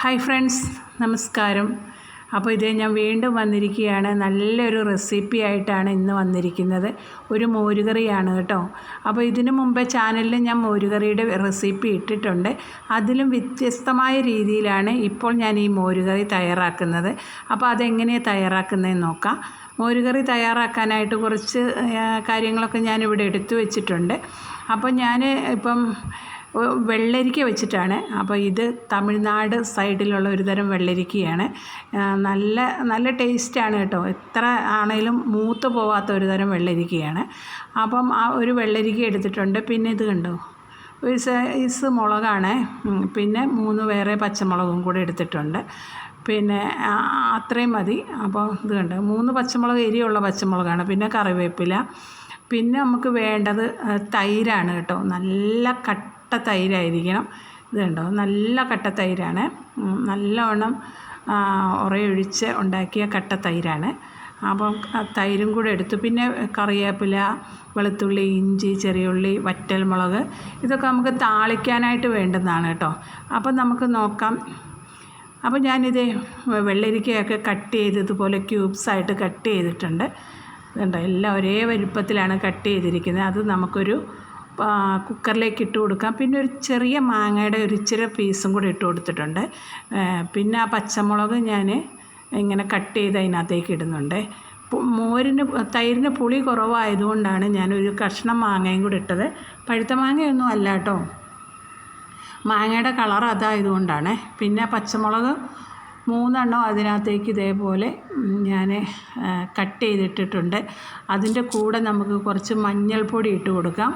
Hi friends നമസ്കാരം. അപ്പോൾ ഇതേ ഞാൻ വീണ്ടും വന്നിരിക്കുകയാണ്. നല്ലൊരു റെസിപ്പി ആയിട്ടാണ് ഇന്ന് വന്നിരിക്കുന്നത്. ഒരു മോരുകറിയാണ് കേട്ടോ. അപ്പോൾ ഇതിനു മുമ്പേ ചാനലിൽ ഞാൻ മോരുകറിയുടെ റെസിപ്പി ഇട്ടിട്ടുണ്ട്. അതിലും വ്യത്യസ്തമായ രീതിയിലാണ് ഇപ്പോൾ ഞാൻ ഈ മോരുകറി തയ്യാറാക്കുന്നത്. അപ്പോൾ അതെങ്ങനെയാണ് തയ്യാറാക്കുന്നതെന്ന് നോക്കാം. മോരുകറി തയ്യാറാക്കാനായിട്ട് കുറച്ച് കാര്യങ്ങളൊക്കെ ഞാനിവിടെ എടുത്തു വെച്ചിട്ടുണ്ട്. അപ്പോൾ ഞാൻ ഇപ്പം വെള്ളരിക്ക വെച്ചിട്ടാണ്. അപ്പോൾ ഇത് തമിഴ്നാട് സൈഡിലുള്ള ഒരു തരം വെള്ളരിക്കയാണ്. നല്ല നല്ല ടേസ്റ്റാണ് കേട്ടോ. എത്ര ആണേലും മൂത്ത് പോവാത്ത ഒരു തരം വെള്ളരിക്കയാണ്. അപ്പം ആ ഒരു വെള്ളരിക്ക എടുത്തിട്ടുണ്ട്. പിന്നെ ഇത് കണ്ടോ? ഒരു സൈസ് മുളകാണ്. പിന്നെ മൂന്ന് വേറെ പച്ചമുളകും കൂടെ എടുത്തിട്ടുണ്ട്. പിന്നെ അത്രയും മതി. അപ്പോൾ ഇത് കണ്ട്? മൂന്ന് പച്ചമുളക് എരിയുള്ള പച്ചമുളകാണ്. പിന്നെ കറിവേപ്പില. പിന്നെ നമുക്ക് വേണ്ടത് തൈരാണ് കേട്ടോ. നല്ല കട്ട കട്ട തൈരായിരിക്കണം ഇത് കണ്ടോ? നല്ല കട്ട തൈരാണ് നല്ലവണ്ണം ഉറയൊഴിച്ച് ഉണ്ടാക്കിയ കട്ട തൈരാണ് അപ്പം തൈരും കൂടെ എടുത്തു. പിന്നെ കറിവേപ്പില വെളുത്തുള്ളി ഇഞ്ചി ചെറിയുള്ളി വറ്റൽമുളക് ഇതൊക്കെ നമുക്ക് താളിക്കാനായിട്ട് വേണ്ടുന്നതാണ് കേട്ടോ. അപ്പം നമുക്ക് നോക്കാം. അപ്പോൾ ഞാനിത് വെള്ളരിക്കയൊക്കെ കട്ട് ചെയ്ത് ഇതുപോലെ ക്യൂബ്സായിട്ട് കട്ട് ചെയ്തിട്ടുണ്ട്. ഇതുണ്ടോ? എല്ലാം ഒരേ വലുപ്പത്തിലാണ് കട്ട് ചെയ്തിരിക്കുന്നത്. അത് നമുക്കൊരു കുക്കറിലേക്ക് ഇട്ട് കൊടുക്കാം. പിന്നെ ഒരു ചെറിയ മാങ്ങയുടെ ഒരു ഇച്ചിരി പീസും കൂടി ഇട്ട് കൊടുത്തിട്ടുണ്ട്. പിന്നെ ആ പച്ചമുളക് ഞാൻ ഇങ്ങനെ കട്ട് ചെയ്ത് അതിനകത്തേക്ക് ഇടുന്നുണ്ട്. മോരിന് തൈരിന് പുളി കുറവായതുകൊണ്ടാണ് ഞാനൊരു കഷ്ണം മാങ്ങയും കൂടി ഇട്ടത്. പഴുത്ത മാങ്ങയൊന്നും അല്ല കേട്ടോ. മാങ്ങയുടെ കളർ അതായതുകൊണ്ടാണ്. പിന്നെ പച്ചമുളക് മൂന്നെണ്ണം അതിനകത്തേക്ക് ഇതേപോലെ ഞാൻ കട്ട് ചെയ്തിട്ടിട്ടുണ്ട്. അതിന്റെ കൂടെ നമുക്ക് കുറച്ച് മഞ്ഞൾപ്പൊടി ഇട്ട് കൊടുക്കാം.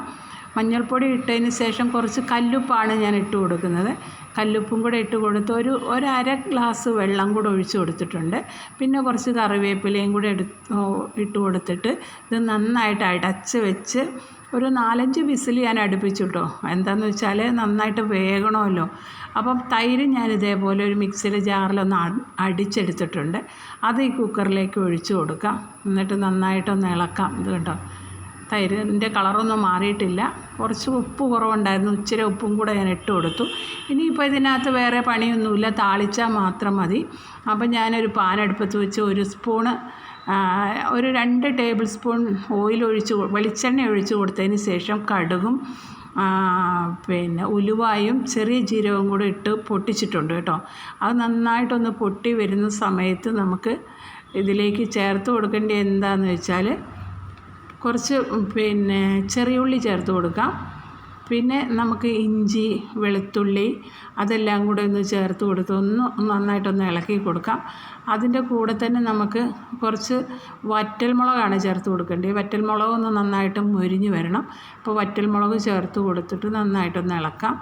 മഞ്ഞൾപ്പൊടി ഇട്ടതിന് ശേഷം കുറച്ച് കല്ലുപ്പാണ് ഞാൻ ഇട്ട് കൊടുക്കുന്നത്. കല്ലുപ്പും കൂടെ ഇട്ട് കൊടുത്ത് ഒരു ഒരര ഗ്ലാസ് വെള്ളം കൂടെ ഒഴിച്ച് കൊടുത്തിട്ടുണ്ട്. പിന്നെ കുറച്ച് കറിവേപ്പിലയും കൂടെ എടുത്ത് ഇട്ട് കൊടുത്തിട്ട് ഇത് നന്നായിട്ട് അടച്ച് വെച്ച് ഒരു നാലഞ്ച് വിസിൽ ഞാൻ അടുപ്പിച്ചു കേട്ടോ എന്താണെന്ന് വെച്ചാൽ നന്നായിട്ട് വേകണമല്ലോ. അപ്പം തൈര് ഞാൻ ഇതേപോലെ ഒരു മിക്സിയിൽ ജാറിലൊന്ന് അടിച്ചെടുത്തിട്ടുണ്ട്. അത് ഈ കുക്കറിലേക്ക് ഒഴിച്ചു കൊടുക്കാം. എന്നിട്ട് നന്നായിട്ടൊന്ന് ഇളക്കാം. ഇത് കേട്ടോ തൈരിന്റെ കളറൊന്നും മാറിയിട്ടില്ല. കുറച്ച് ഉപ്പ് കുറവുണ്ടായിരുന്നു. ഇച്ചിരി ഉപ്പും കൂടെ ഞാൻ ഇട്ട് കൊടുത്തു. ഇനിയിപ്പോൾ ഇതിനകത്ത് വേറെ പണിയൊന്നുമില്ല. താളിച്ചാൽ മാത്രം മതി. അപ്പം ഞാനൊരു പാനെടുപ്പത്ത് വെച്ച് ഒരു സ്പൂണ് ഒരു രണ്ട് ടേബിൾ സ്പൂൺ ഓയിൽ ഒഴിച്ച് വെളിച്ചെണ്ണ ഒഴിച്ച് കൊടുത്തതിന് ശേഷം കടുകും പിന്നെ ഉലുവായും ചെറിയ ജീരകവും കൂടെ ഇട്ട് പൊട്ടിച്ചിട്ടുണ്ട് കേട്ടോ. അത് നന്നായിട്ടൊന്ന് പൊട്ടി വരുന്ന സമയത്ത് നമുക്ക് ഇതിലേക്ക് ചേർത്ത് കൊടുക്കേണ്ടത് എന്താണെന്ന് വെച്ചാൽ കുറച്ച് പിന്നെ ചെറിയ ഉള്ളി ചേർത്ത് കൊടുക്കാം. പിന്നെ നമുക്ക് ഇഞ്ചി വെളുത്തുള്ളി അതെല്ലാം കൂടെ ഒന്ന് ചേർത്ത് കൊടുത്ത് ഒന്ന് നന്നായിട്ടൊന്ന് ഇളക്കി കൊടുക്കാം. അതിന്റെ കൂടെ തന്നെ നമുക്ക് കുറച്ച് വറ്റൽമുളകാണ് ചേർത്ത് കൊടുക്കേണ്ടത്. വറ്റൽമുളക് ഒന്ന് നന്നായിട്ട് മൊരിഞ്ഞ് വരണം. അപ്പോൾ വറ്റൽമുളക് ചേർത്ത് കൊടുത്തിട്ട് നന്നായിട്ടൊന്ന് ഇളക്കാം.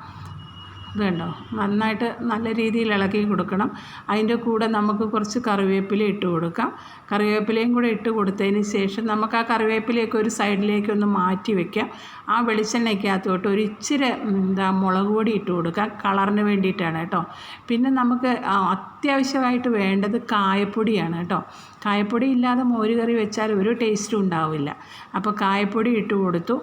ഇത് കണ്ടോ നന്നായിട്ട് നല്ല രീതിയിൽ ഇളക്കി കൊടുക്കണം. അതിന്റെ കൂടെ നമുക്ക് കുറച്ച് കറിവേപ്പില ഇട്ട് കൊടുക്കാം. കറിവേപ്പിലയും കൂടെ ഇട്ട് കൊടുത്തതിന് ശേഷം നമുക്ക് ആ കറിവേപ്പിലയൊക്കെ ഒരു സൈഡിലേക്ക് ഒന്ന് മാറ്റി വെക്കാം. ആ വെളിച്ചെണ്ണയ്ക്കകത്തോട്ട് ഒരു ഇച്ചിരി എന്താ മുളക് പൊടി ഇട്ട് കൊടുക്കാം. കളറിന് വേണ്ടിയിട്ടാണ് കേട്ടോ. പിന്നെ നമുക്ക് അത്യാവശ്യമായിട്ട് വേണ്ടത് കായപ്പൊടിയാണ് കേട്ടോ. കായപ്പൊടി ഇല്ലാതെ മോര് കറി വെച്ചാൽ ഒരു ടേസ്റ്റും ഉണ്ടാവില്ല. അപ്പോൾ കായപ്പൊടി ഇട്ട് കൊടുത്തു.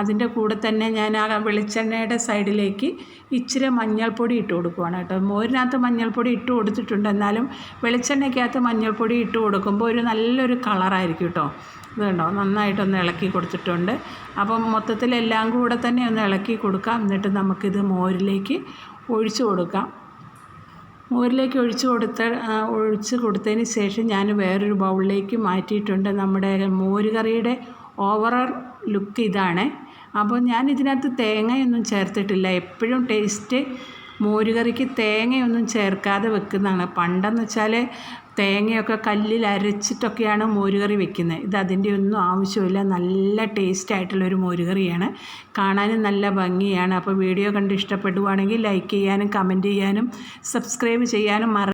അതിന്റെ കൂടെ തന്നെ ഞാൻ ആ വെളിച്ചെണ്ണയുടെ സൈഡിലേക്ക് ഇച്ചിരി മഞ്ഞൾപ്പൊടി ഇട്ട് കൊടുക്കുവാണ് കേട്ടോ. മോരിനകത്ത് മഞ്ഞൾപ്പൊടി ഇട്ട് കൊടുത്തിട്ടുണ്ട്. എന്നാലും വെളിച്ചെണ്ണയ്ക്കകത്ത് മഞ്ഞൾപ്പൊടി ഇട്ട് കൊടുക്കുമ്പോൾ ഒരു നല്ലൊരു കളറായിരിക്കും കേട്ടോ. ഇത് കണ്ടോ? നന്നായിട്ടൊന്ന് ഇളക്കി കൊടുത്തിട്ടുണ്ട്. അപ്പം മൊത്തത്തിൽ എല്ലാം കൂടെ തന്നെ ഒന്ന് ഇളക്കി കൊടുക്കാം. എന്നിട്ട് നമുക്കിത് മോരിലേക്ക് ഒഴിച്ചു കൊടുക്കാം. മോരിലേക്ക് ഒഴിച്ച് കൊടുത്ത ഒഴിച്ച് കൊടുത്തതിന് ശേഷം ഞാൻ വേറൊരു ബൗളിലേക്ക് മാറ്റിയിട്ടുണ്ട്. നമ്മുടെ മോര് കറിയുടെ ഓവറോൾ ലുക്ക് ഇതാണ്. അപ്പോൾ ഞാൻ ഇതിനകത്ത് തേങ്ങയൊന്നും ചേർത്തിട്ടില്ല. എപ്പോഴും ടേസ്റ്റ് മോരുകറിക്ക് തേങ്ങയൊന്നും ചേർക്കാതെ വെക്കുന്നതാണ്. പണ്ടെന്ന് വെച്ചാൽ തേങ്ങയൊക്കെ കല്ലിൽ അരച്ചിട്ടൊക്കെയാണ് മോരുകറി വെക്കുന്നത്. ഇത് അതിന്റെ ഒന്നും ആവശ്യമില്ല. നല്ല ടേസ്റ്റ് ആയിട്ടുള്ളൊരു മോരുകറിയാണ്. കാണാനും നല്ല ഭംഗിയാണ്. അപ്പോൾ വീഡിയോ കണ്ട് ഇഷ്ടപ്പെടുവാണെങ്കിൽ ലൈക്ക് ചെയ്യാനും കമന്റ് ചെയ്യാനും സബ്സ്ക്രൈബ് ചെയ്യാനും മറ